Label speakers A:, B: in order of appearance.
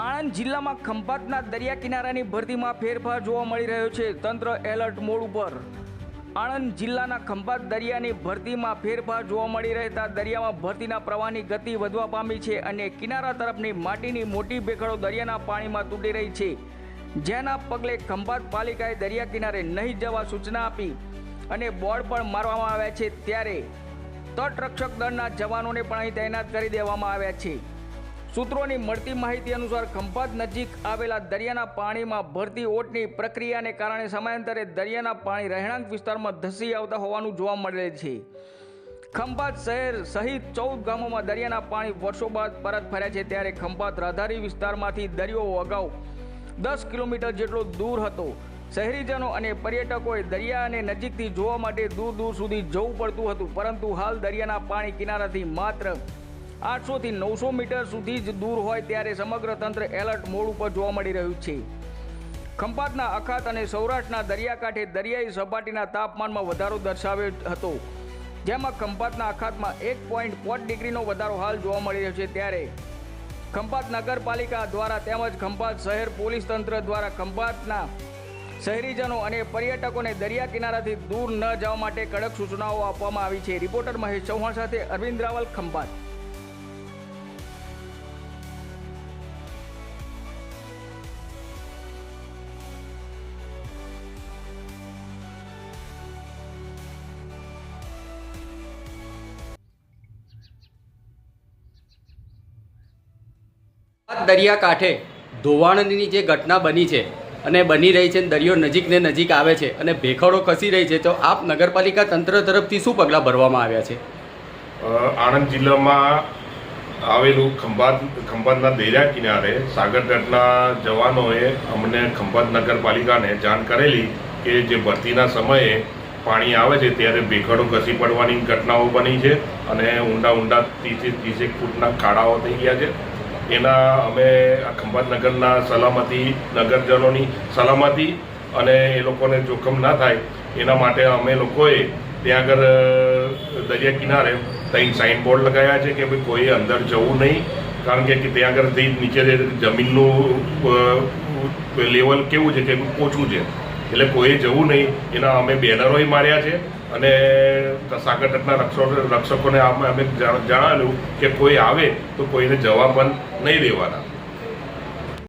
A: આણંદ જિલ્લામાં ખંભાતના દરિયા કિનારાની ભરતીમાં ફેરફાર જોવા મળી રહ્યો છે. તંત્ર એલર્ટ મોડ ઉપર. આણંદ જિલ્લાના ખંભાત દરિયાની ભરતીમાં ફેરફાર જોવા મળી રહેતા દરિયામાં ભરતીના પ્રવાહની ગતિ વધવા પામી છે અને કિનારા તરફની માટીની મોટી ભેખડો દરિયાના પાણીમાં તૂટી રહી છે. જેના પગલે ખંભાત પાલિકાએ દરિયા કિનારે નહીં જવા સૂચના આપી અને બોર્ડ પણ મારવામાં આવ્યા છે. ત્યારે તટરક્ષક દળના જવાનોને પણ અહીં તૈનાત કરી દેવામાં આવ્યા છે. સૂત્રોની મળતી માહિતી અનુસાર ખંભાત નજીક આવેલા દરિયાના પાણીમાં ભરતી ઓટની પ્રક્રિયાને કારણે સમયાંતરે દરિયાના પાણી રહેણાંક વિસ્તારમાં ધસી આવતા હોવાનું જોવા મળે છે. ખંભાત શહેર સહિત ચૌદ ગામોમાં દરિયાના પાણી વર્ષો બાદ પરત ફર્યા છે ત્યારે ખંભાત રાધારી વિસ્તારમાંથી દરિયો અગાઉ દસ કિલોમીટર જેટલો દૂર હતો. શહેરીજનો અને પર્યટકોએ દરિયાને નજીકથી જોવા માટે દૂર દૂર સુધી જવું પડતું હતું, પરંતુ હાલ દરિયાના પાણી કિનારાથી માત્ર આઠસોથી નવસો મીટર સુધી જ દૂર હોય ત્યારે સમગ્ર તંત્ર એલર્ટ મોડ ઉપર જોવા મળી રહ્યું છે. ખંભાતના અખાત અને સૌરાષ્ટ્રના દરિયાકાંઠે દરિયાઈ સપાટીના તાપમાનમાં વધારો દર્શાવ્યો હતો. જેમાં ખંભાતના અખાતમાં એક પોઈન્ટ પાંચ ડિગ્રીનો વધારો હાલ જોવા મળી રહ્યો છે ત્યારે ખંભાત નગરપાલિકા દ્વારા તેમજ ખંભાત શહેર પોલીસ તંત્ર દ્વારા ખંભાતના શહેરીજનો અને પર્યટકોને દરિયા કિનારાથી દૂર ન જવા માટે કડક સૂચનાઓ આપવામાં આવી છે. રિપોર્ટર મહેશ ચૌહાણ સાથે અરવિંદ રાવલ ખંભાત
B: દરિયાકાંઠે ધોવાણની જે ઘટના બની છે અને બની રહી છે દરિયો નજીક ને નજીક આવે છે અને ભેખડો ખસી રહી છે, તો આપ નગરપાલિકા તંત્ર તરફથી શું પગલાં ભરવામાં આવ્યા છે?
C: આણંદ જિલ્લામાં આવેલું ખંભાત, ખંભાતના દરિયા કિનારે સાગરતટના જવાનોએ અમને ખંભાત નગરપાલિકાને જાણ કરેલી કે જે ભરતીના સમયે પાણી આવે છે ત્યારે ભેખડો ઘસી પડવાની ઘટનાઓ બની છે અને ઊંડા ઊંડા ત્રીસેક ત્રીસેક ફૂટના ખાડાઓ થઈ ગયા છે. એના અમે આ ખંભાત નગરના સલામતી નગરજનોની સલામતી અને એ લોકોને જોખમ ના થાય, એના માટે અમે લોકોએ ત્યાં આગળ દરિયા કિનારે ત્યાં સાઇન બોર્ડ લગાવ્યા છે કે ભાઈ કોઈ અંદર જવું નહીં, કારણ કે ત્યાં આગળથી નીચે જમીનનું લેવલ કેવું છે કે ઓછું છે. એટલે કોઈ જવું નહીં. એના અમે બેનરોય માર્યા છે અને સાગર તટના રક્ષકો રક્ષકોને અમે જણાવ્યું કે કોઈ આવે તો કોઈને જવા પણ નહીં દેવાના.